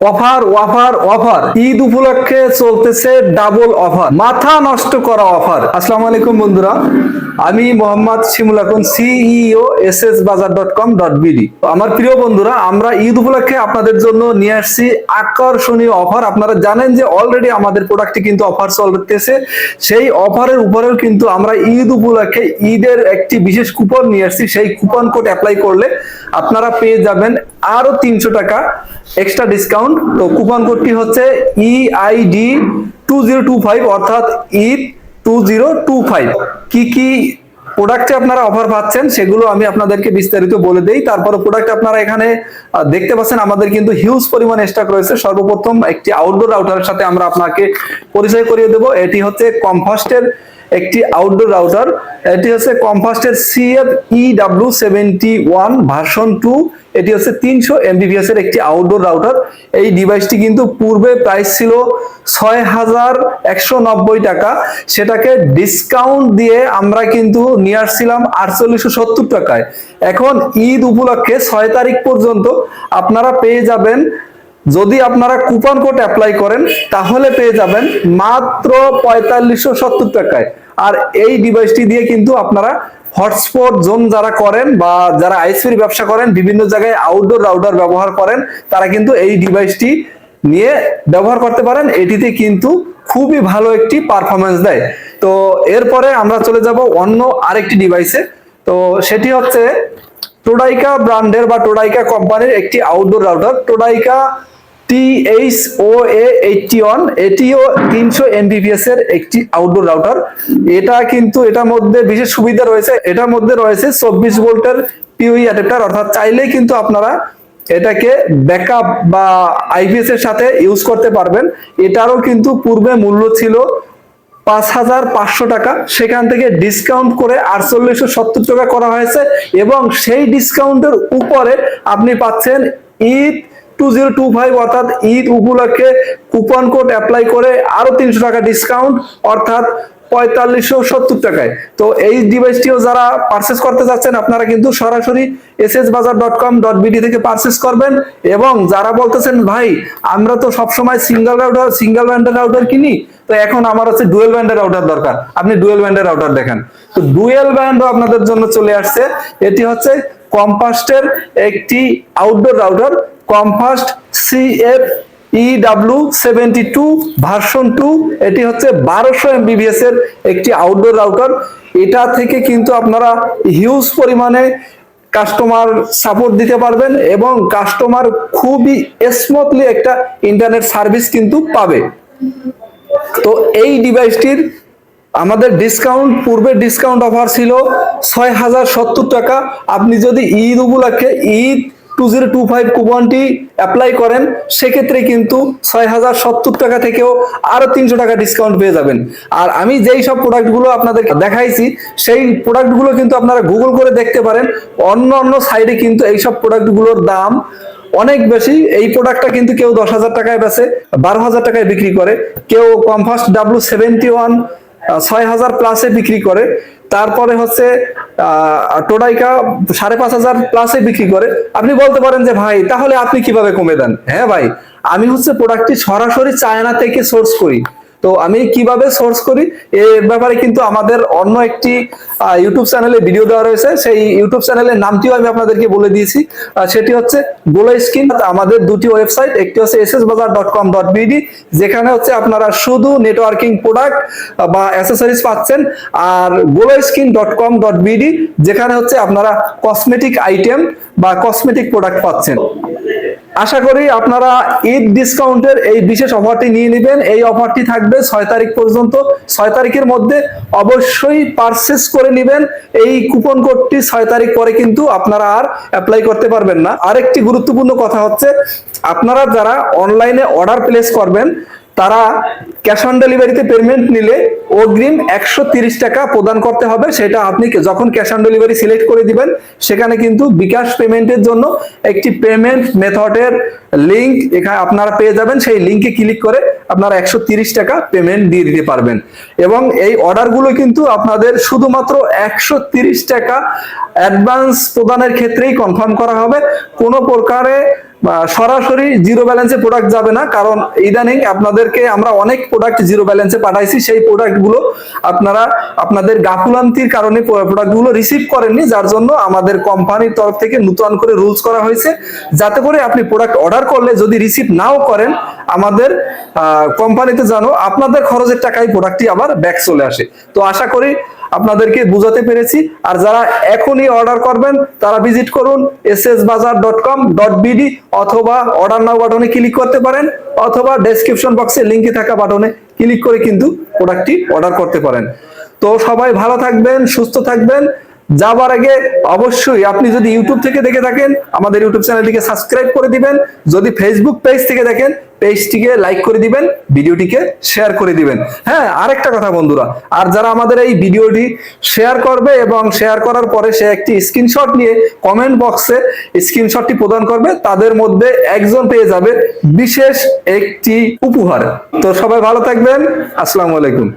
Offer offer offer. Eid উপলক্ষে চলতেছে double offer মাথা নষ্ট করা অফার আসসালামু আলাইকুম বন্ধুরা। আমি মোহাম্মদ শিমুল এখন CEO S S Bazar dot com dot BD আমার প্রিয় বন্ধুরা, আমরা ঈদ উপলক্ষে আপনাদের জন্য নিয়ে আসছি আকর্ষণীয় অফার আপনারা জানেন যে অলরেডি আমাদের প্রোডাক্টটি কিন্তু অফার চলতেছে। সেই অফারের উপরেও কিন্তু আমরা ঈদ উপলক্ষে ঈদের একটি বিশেষ কুপন নিয়ে আসছি। সেই কুপন কোড অ্যাপ্লাই করলে আপনারা পেয়ে যাবেন আরও তিনশো টাকা এক্সট্রা ডিসকাউন্ট তো কুপন কোডটি হচ্ছে EID two zero two five অর্থাৎ Eid two zero two five কি কি প্রোডাক্টে আপনারা অফার পাচ্ছেন, সেগুলো আমি আপনাদেরকে বিস্তারিত বলে দেই। তারপরে প্রোডাক্ট আপনারা এখানে দেখতে পাচ্ছেন, আমাদের কিন্তু হিউজ পরিমাণ স্টক রয়েছে। সর্বপ্রথম একটি আউটডোর রাউটারের সাথে আমরা আপনাকে পরিচয় করিয়ে দেব। এটি হচ্ছে কমফাস্টের একটি আউটডোর রাউটার এটি হচ্ছে কমফাস্টের CF EW seventy one version two এটি হচ্ছে তিনশো এমবিপিএস এর একটি আউটডোর রাউটার এই ডিভাইসটি কিন্তু পূর্বে প্রাইস ছিল ছয় হাজার একশো নব্বই টাকা। সেটাকে ডিসকাউন্ট দিয়ে আমরা কিন্তু নিয়ে আসছিলাম আটচল্লিশশো সত্তর টাকায়। এখন ঈদ উপলক্ষে ছয় তারিখ পর্যন্ত আপনারা পেয়ে যাবেন যদি আপনারা কুপন কোড অ্যাপ্লাই করেন, তাহলে পেয়ে যাবেন মাত্র পঁয়তাল্লিশশো সত্তর টাকায়। আর এই ডিভাইসটি দিয়ে কিন্তু আপনারা হটস্পট জোন যারা করেন বা যারা আইসপির ব্যবসা করেন, বিভিন্ন জায়গায় আউটডোর রাউডার ব্যবহার করেন, তারা কিন্তু এই ডিভাইসটি নিয়ে ব্যবহার করতে পারেন। এটিতে কিন্তু খুবই ভালো একটি পারফরমেন্স দেয়। তো এরপরে আমরা চলে যাব অন্য আরেকটি ডিভাইসে তো সেটি হচ্ছে টোডাইকা ব্র্যান্ডের বা টোডাইকা কোম্পানির একটি outdoor router টোডাইকা TH O A eighty one এটিও তিনশো এমবিপিএস এর একটি আউটডোর রাউটার এটা কিন্তু এটার মধ্যে বিশেষ সুবিধা রয়েছে। এটার মধ্যে রয়েছে চব্বিশ ভোল্টের পিউই অ্যাডাপ্টার অর্থাৎ চাইলেই কিন্তু আপনারা এটাকে ব্যাকআপ বা আইপিএস এর সাথে ইউজ করতে পারবেন। এটারও কিন্তু পূর্বে মূল্য ছিল পাঁচ হাজার পাঁচশো টাকা। সেখান থেকে ডিসকাউন্ট করে আটচল্লিশশো সত্তর টাকা করা হয়েছে এবং সেই ডিসকাউন্টের উপরে আপনি পাচ্ছেন Eid two zero two five অর্থাৎ ঈদ উপলক্ষে কুপন কোড অ্যাপ্লাই করে আরও তিনশো টাকা ডিসকাউন্ট অর্থাৎ পঁয়তাল্লিশশো সত্তর টাকায়। তো এই ডিভাইসটিও যারা পারচেস করতে যাচ্ছেন, আপনারা কিন্তু সরাসরি S S Bazar dot com dot BD থেকে পারচেস করবেন এবং যারা বলতেছেন, ভাই, আমরা তো সবসময় সিঙ্গেল রাউটার সিঙ্গেল ব্যান্ডের রাউটার কিনি, তো এখন আমার হচ্ছে ডুয়েল ব্যান্ডের রাউটার দরকার। আপনি ডুয়েল ব্যান্ডের রাউটার দেখেন। তো ডুয়েল ব্যান্ডও আপনাদের জন্য চলে আসছে। এটি হচ্ছে কম্পাস্টের একটি outdoor router Comfast CF EW seventy two version two এটি হচ্ছে বারোশো এমবিবিএস এর একটি আউটডোর রাউটার এটা থেকে কিন্তু আপনারা হিউজ পরিমাণে কাস্টমার সাপোর্ট দিতে পারবেন এবং কাস্টমার খুবই স্মুথলি একটা ইন্টারনেট সার্ভিস কিন্তু পাবে। তো এই ডিভাইসটির আমাদের ডিসকাউন্ট পূর্বে ডিসকাউন্ট অফার ছিল ছয় হাজার সত্তর টাকা। আপনি যদি ঈদ উপলক্ষে Eid two zero two five কুপনটি apply করেন, সেক্ষেত্রে কিন্তু ছয় হাজার সত্তর টাকা থেকেও আরও তিনশো টাকা ডিসকাউন্ট পেয়ে যাবেন। আর আমি যেই সব প্রোডাক্টগুলো আপনাদের দেখাইছি, সেই প্রোডাক্টগুলো কিন্তু আপনারা গুগল করে দেখতে পারেন। অন্য অন্য সাইডে কিন্তু এইসব প্রোডাক্টগুলোর দাম অনেক বেশি। এই প্রোডাক্টটা কিন্তু কেউ দশ হাজার টাকায় বেচে, বারো হাজার টাকায় বিক্রি করে। কেউ কমফাস্ট ডাব্লু সেভেন্টি ওয়ান ছয় হাজার প্লাসে বিক্রি করে। তারপরে হচ্ছে টোডাইকা সাড়ে পাঁচ হাজার প্লাসে বিক্রি করে। আপনি বলতে পারেন যে, ভাই, তাহলে আপনি কীভাবে কমে দেন? হ্যাঁ ভাই, আমি হচ্ছে প্রোডাক্টটি সরাসরি চায়না থেকে সোর্স করি। তো আমি কীভাবে সোর্স করি? এর ব্যাপারে কিন্তু আমাদের অন্য একটি ইউটিউব চ্যানেলে ভিডিও দেওয়া রয়েছে। সেই ইউটিউব চ্যানেলের নামটিও আমি আপনাদেরকে বলে দিয়েছি। সেটি হচ্ছে গোলা স্কিন। আমাদের দুটি ওয়েবসাইট একটি হচ্ছে S S Bazar dot com dot BD যেখানে হচ্ছে আপনারা শুধু নেটওয়ার্কিং প্রোডাক্ট বা অ্যাসেসরিজ পাচ্ছেন, আর Gola skin dot com dot BD যেখানে হচ্ছে আপনারা কসমেটিক আইটেম বা কসমেটিক প্রোডাক্ট পাচ্ছেন। আশা করি আপনারা ঈদ ডিসকাউন্টের এই বিশেষ অফারটি নিয়ে নেবেন। এই অফারটি থাকবে ছয় তারিখ পর্যন্ত। ছয় তারিখের মধ্যে অবশ্যই পারচেস করে নেবেন। এই কুপন কোডটি ছয় তারিখ পরে কিন্তু আপনারা আর অ্যাপ্লাই করতে পারবেন না। আরেকটি গুরুত্বপূর্ণ কথা হচ্ছে, আপনারা যারা অনলাইনে অর্ডার প্লেস করবেন, তারা ক্যাশ অন ডেলিভারিতে পেমেন্ট নিলে অগ্রিম একশো টাকা প্রদান করতে হবে। সেটা আপনি যখন ক্যাশ অন ডেলিভারি সিলেক্ট করে দিবেন, সেখানে কিন্তু বিকাশ পেমেন্টের জন্য একটি পেমেন্ট মেথডের লিঙ্ক এখানে আপনারা পেয়ে যাবেন। সেই লিঙ্কে ক্লিক করে আপনারা একশো টাকা পেমেন্ট দিয়ে দিতে পারবেন। এবং এই অর্ডারগুলো কিন্তু আপনাদের শুধুমাত্র একশো টাকা অ্যাডভান্স প্রদানের ক্ষেত্রেই কনফার্ম করা হবে। কোনো প্রকারে সরাসরি জিরো ব্যালেন্সে প্রোডাক্ট যাবে না, কারণ ইদানিং আপনাদেরকে আমরা অনেক প্রোডাক্ট জিরো ব্যালেন্সে পাঠাইছি, সেই প্রোডাক্টগুলো আপনারা আপনাদের গাফুলান্তির কারণে প্রোডাক্টগুলো রিসিভ করেননি, যার জন্য আমাদের কোম্পানির তরফ থেকে নতুন করে রুলস করা হয়েছে, যাতে করে আপনি প্রোডাক্ট অর্ডার করলে যদি রিসিভ নাও করেন, আমাদের কোম্পানিতে জানো আপনাদের খরচের টাকায় প্রোডাক্টটি আবার ব্যাক চলে আসে। তো আশা করি আপনাদেরকে বুঝাতে পেরেছি। আর যারা এখনই অর্ডার করবেন, তারা ভিজিট করুন S S Bazar dot com dot BD অথবা অর্ডার নাও বাটনে ক্লিক করতে পারেন, অথবা ডেসক্রিপশন বক্সে লিঙ্কে থাকা বাটনে ক্লিক করে কিন্তু প্রোডাক্টটি অর্ডার করতে পারেন। তো সবাই ভালো থাকবেন, সুস্থ থাকবেন। যাবার আগে অবশ্যই আপনি যদি ইউটিউব থেকে দেখে থাকেন, আমাদের ইউটিউব চ্যানেলটিকে সাবস্ক্রাইব করে দিবেন। যদি ফেসবুক পেজ থেকে দেখেন পেজটিকে লাইক করে দিবেন, ভিডিওটিকে শেয়ার করে দিবেন। হ্যাঁ আরেকটা কথা বন্ধুরা, আর যারা আমাদের এই ভিডিওটি শেয়ার করবে এবং শেয়ার করার পরে সে একটি স্ক্রিনশট নিয়ে কমেন্ট বক্সে স্ক্রিনশটটি প্রদান করবে, তাদের মধ্যে একজন পেয়ে যাবে বিশেষ একটি উপহার। তো সবাই ভালো থাকবেন। আসসালামু আলাইকুম।